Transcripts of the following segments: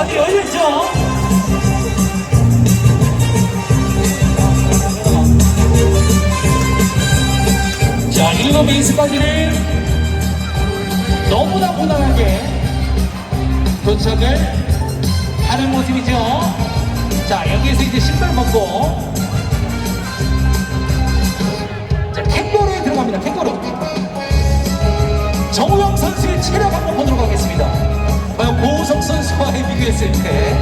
아주 열렸죠? 자, 일곱 베이스까지는 너무나 무난하게 도착을 하는 모습이죠. 자, 여기에서 이제 신발 벗고 자, 캥거루에 들어갑니다. 캥거루. 정우영 선수의 체력 한번 보도록 하겠습니다. 했을 때.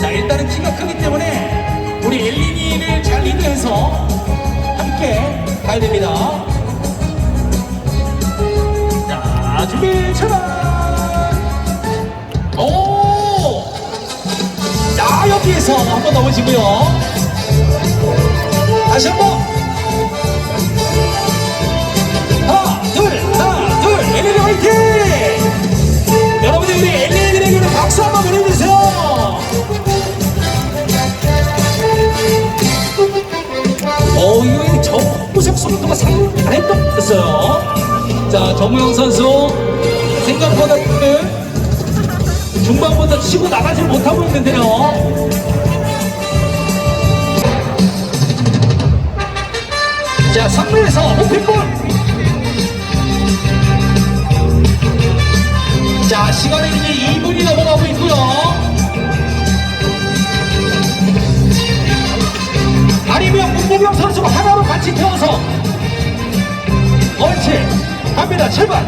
자, 일단은 키가 크기 때문에 우리 엘리니를 잘 리드해서 함께 가야 됩니다. 자, 준비 출발! 오! 자, 여기에서 한번 넘어지고요. 다시 한 번. 잘했었어요. 자, 정우영 선수 생각보다 그 중반부터 치고 나가지 못하고 있는데요. 자, 3루에서 호핑볼. 자, 시간이 이제 2분 갑니다. 출발.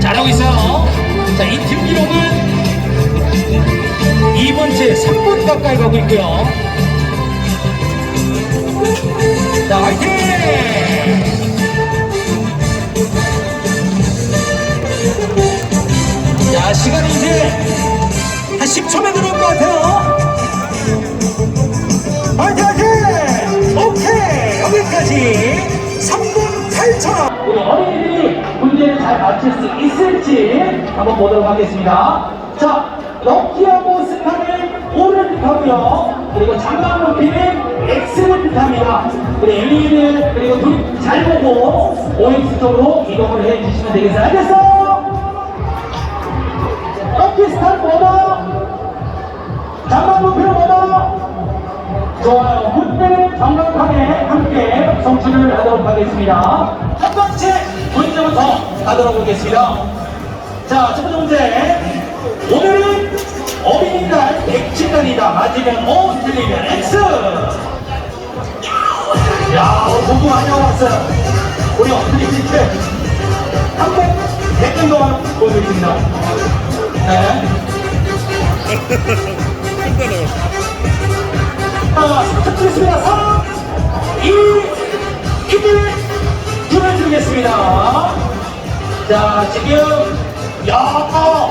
잘하고 있어요. 자이 팀 기록은 2번째 3분 가까이 가고 있고요. 자 화이팅! 자 시간이 이제 한 10초면 들어올 것 같아요. 여기까지 3분 8초 우리 어린이들이 문제를 잘 맞출 수 있을지 한번 보도록 하겠습니다. 자, 럭키하고 스타는 O를 뜻하고요. 그리고 장난 높이는 X를 뜻합니다. 우리 엘리들 그리고 둘 잘 보고 OX 쪽으로 이동을 해주시면 되겠어요. 알겠어요? 럭키 스타? 장난 높이는 뭐다? 좋아요. 문제는 정확하게 함께 성취를 하도록 하겠습니다. 첫 번째 문제부터 가도록 하겠습니다. 자, 첫 번째 문제. 오늘은 어린이날 백칠날이다. 맞으면 O, 틀리면 X. 야, 공부 많이 와봤어요. 우리 어린이들 한번 댓글 동안 보여드립니다. 네. 자, 부탁드리겠습니다. 3, 2, 1, 줄여드리겠습니다. 자, 지금, 야,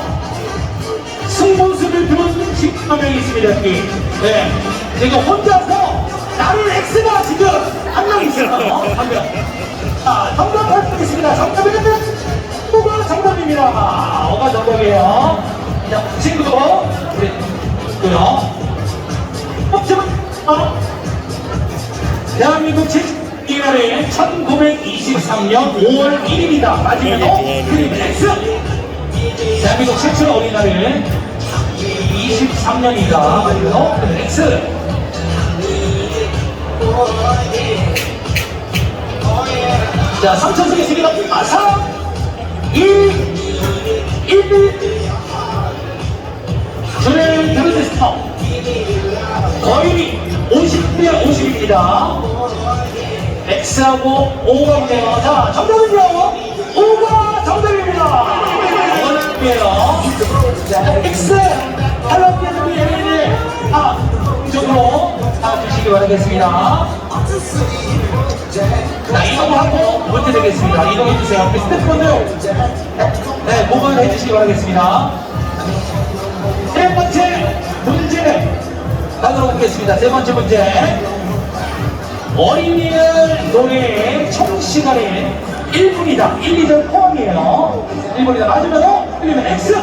승부수를 들은 10명 있습니다, 여기. 네. 지금 혼자서 나는 X가 지금 한 명 있어요. 한 명. 자, 정답 발표하겠습니다. 정답은 뭐가 정답입니다. 뭐가 정답이에요? 자, 친구, 우리, 있고요. 1날에 1923년 5월 1일이다. 맞으면 O, 그리면 X. 대한민국 최초 어린이날은 23년이다. 맞으면 O, 그리면 X. 자, 3천 쓰겠습니다. 아, 3, 2, 1. 저는 들으셨습니다. 거의 50대 50입니다. X하고 O가 있네요. 자, 정답은요? O가 정답입니다. 어렵게요. 자, X 우리 애들이 아, 이쪽으로 가주시기 바라겠습니다. 자, 이동하고 문제 되겠습니다. 이동해주세요. 앞에 스태프분들, 네, 모방을 해주시기 바라겠습니다. 세 번째 문제 가도록 하겠습니다. 세 번째 문제. 어린이날 노래의 총 시간은 1분이다. 1, 2절 포함이에요. 1분이다. 맞으면 O, 틀리면 X.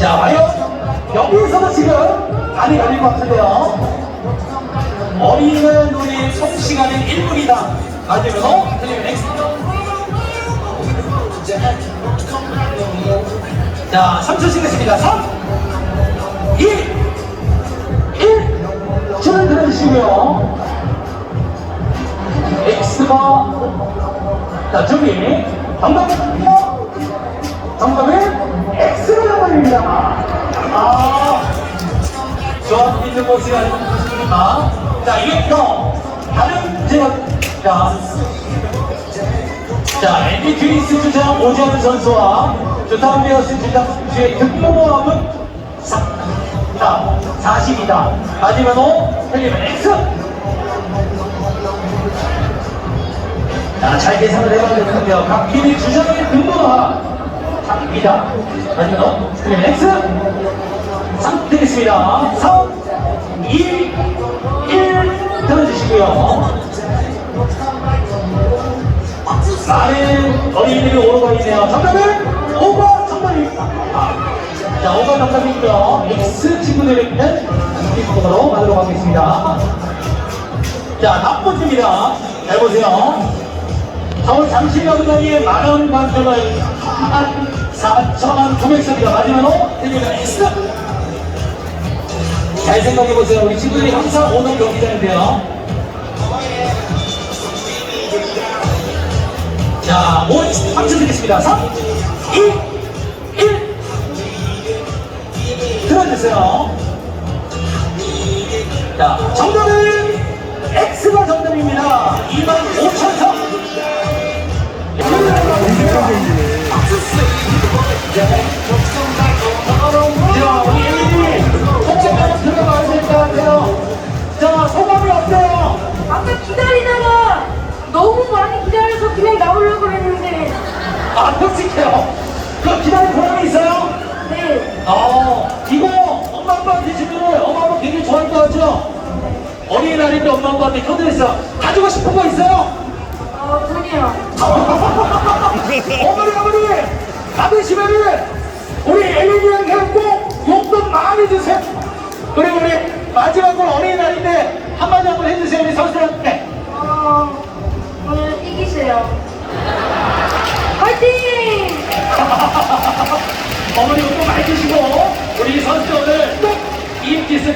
자, 과연 여기서도 지금 많이 걸릴 것 같은데요. 어린이날 놀이 총 시간은 1분이다. 맞으면 O, 틀리면 X. 자, 3초 쉬겠습니다. 3, 2, 1. 줄을 들어주시고요. X가, 자, 준비. 정답은요? 정답은 X가 정답입니다. 아, 저와 있는 모습이 아니고 좋습니다. 자, 이게 더 다른 제가, 자, 자, NB 트윈스 주장 오지환 선수와 베어스 주장수의 득모모함은 4, 자, 40이다. 맞으면 O, 틀리면 X. 자, 잘 계산을 해봐야 되는데요. 각 팀의 주장의 득모모함 4입니다. 맞으면 O, 틀리면 X. 3 되겠습니다. 3, 2, 1 들어주시고요. 많은 어린이들이 오르고 있네요. 정답은 5번 정답입니다. 자, 5번 정답이고요. X 친구들에게는 기쁨으로 가도록 하겠습니다. 자, 다음 번째입니다. 잘 보세요. 서울 잠실역의 만원 관점을 한 4천만 900석이다. 마지막으로 드리면 X. 잘 생각해보세요. 우리 친구들이 항상 오는 경기장인데요. 자, 5, 3초 드리겠습니다. 3, 2, 주세요. 자, 정답은 X가 정답입니다. 2만 5천 석. 자, 우리 애들이 복잡하게 들어가야 될 것 같아요. 자, 소감이 어때요? 아까 기다리다가 너무 많이 기다려서 그냥 나오려고 했는데 아, 솔직해요. 그 기다린 보람이 있어요? 네 어, 이거 엄마 아빠한테 주면 엄마 아빠 같죠? 어린이날인데 엄마 아빠한테 효도해서 가지고 싶은 거 있어요? 어, 돈이요 어머니 어머니 받으시면은 우리 엘리니랑 꼭 용돈 많이 주세요. 그리고 우리 마지막으로 어린이날인데 한마디 한번 해주세요 우리 선수들한테. 어, 오늘 이기세요 화이팅! 어머니 용돈 많이 주시고 우리 선수들 오늘 꼭 인기 있을